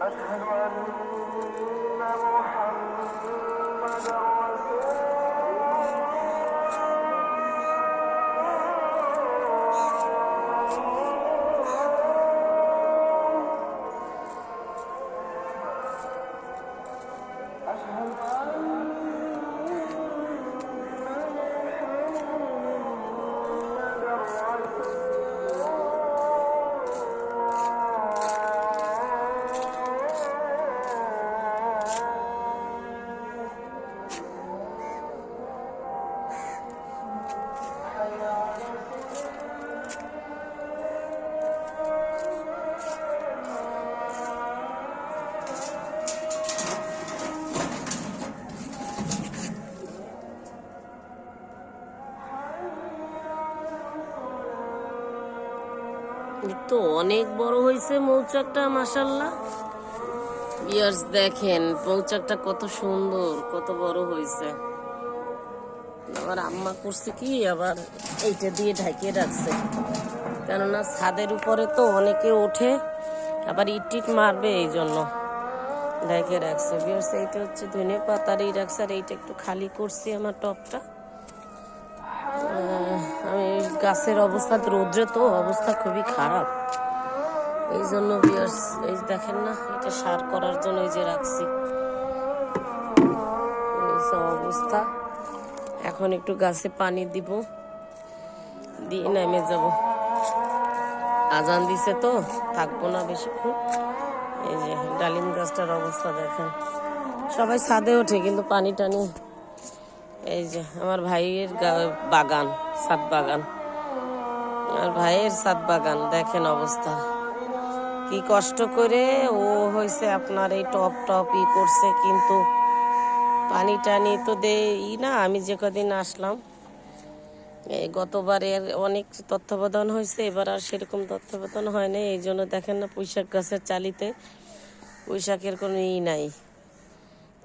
أشهد أن محمد তো অনেক বড় হয়েছে মৌচাকটা মাসাল্লাহ ইয়ার্স দেখেন, মৌচাকটা কত সুন্দর, কত বড় হয়েছে। আবার আম্মা করছে কি, আবার এইটা দিয়ে ঢাকিয়ে রাখছে। কেননা ছাদের উপরে তো অনেকে ওঠে, আবার ইট মারবে এই জন্য ঢেকে রাখছে। বিয়ার্স এইটা হচ্ছে ধনে পাতার এই রাখছে, আর এইটা একটু খালি করছি আমার টপটা। গাছের অবস্থা রৌদ্রে তো অবস্থা খুবই খারাপ। এই জন্য বিয়ার্স এই দেখেন না, এটা সার করার জন্য এই যে রাখছি। এই সব অবস্থা। এখন একটু গাছে পানি দিব, দিয়ে নেমে যাব। আজান দিছে তো, থাকব না বেশিক্ষণ। এই যে ডালিম গাছটার অবস্থা দেখেন। সবাই ছাদে ওঠে, কিন্তু পানি টানি এই যে, আমার ভাইয়ের বাগান, সাত বাগান। আমার ভাইয়ের সাত বাগান, দেখেন অবস্থা। কি কষ্ট করে ও হয়েছে আপনার এই টপ টপ ই করছে, কিন্তু পানি টানি তো দেই না। আমি যে কদিন আসলাম, এই গতবারের অনেক তত্ত্বাবধান হয়েছে, এবার আর সেরকম তত্ত্বাবধান হয় না এই জন্য দেখেন না, পুঁইশাক গাছের চালিতে পুঁইশাকের কোনো ই নাই।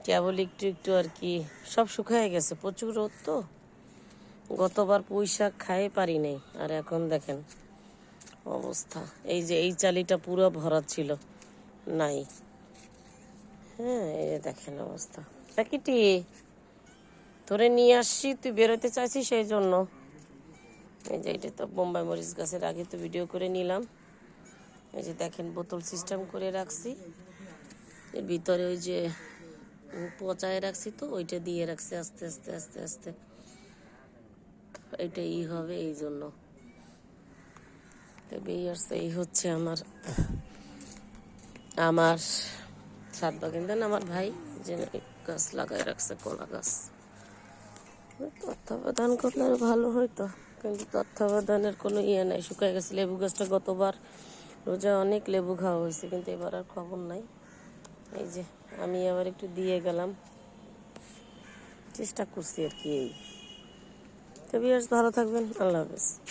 কেবল একটু একটু আর কি, সব শুকায় গেছে। প্রচুর রোদ তো। গতবার পুঁইশাক খাই পারি নাই, আর এখন দেখেন অবস্থা। এই যে এই চালিটা পুরো ভরা ছিল, নাই। হ্যাঁ এই যে দেখেন অবস্থা। প্যাকেটি, ধরে নিয়ে আসছি, তুই বেরোতে চাইছিস সেই জন্য। এই যে এটা তো বোম্বাই মরিচ গাছের আগে তো ভিডিও করে নিলাম। এই যে দেখেন বোতল সিস্টেম করে রাখছি। এর ভিতরে ওই যে পচায় রাখছি তো, ওইটা দিয়ে রাখছি আস্তে আস্তে আস্তে আস্তে। এটা ই হবে এই জন্য। এই হচ্ছে আমার আমার সাত বাগান। দেন আমার ভাই যে গাছ লাগায় রাখছে, কলা গাছ। তত্ত্বাবধান করলে ভালো হইতো, কিন্তু তত্ত্বাবধানের কোনো ইয়ে নাই, শুকায় গেছে। লেবু গাছটা গতবার রোজা অনেক লেবু খাওয়া হয়েছে, কিন্তু এবার আর খবর নাই। এই যে আমি আবার একটু দিয়ে গেলাম। চেষ্টা করছি আর কি এই। তবে ভালো থাকবেন। আল্লাহ হাফেজ।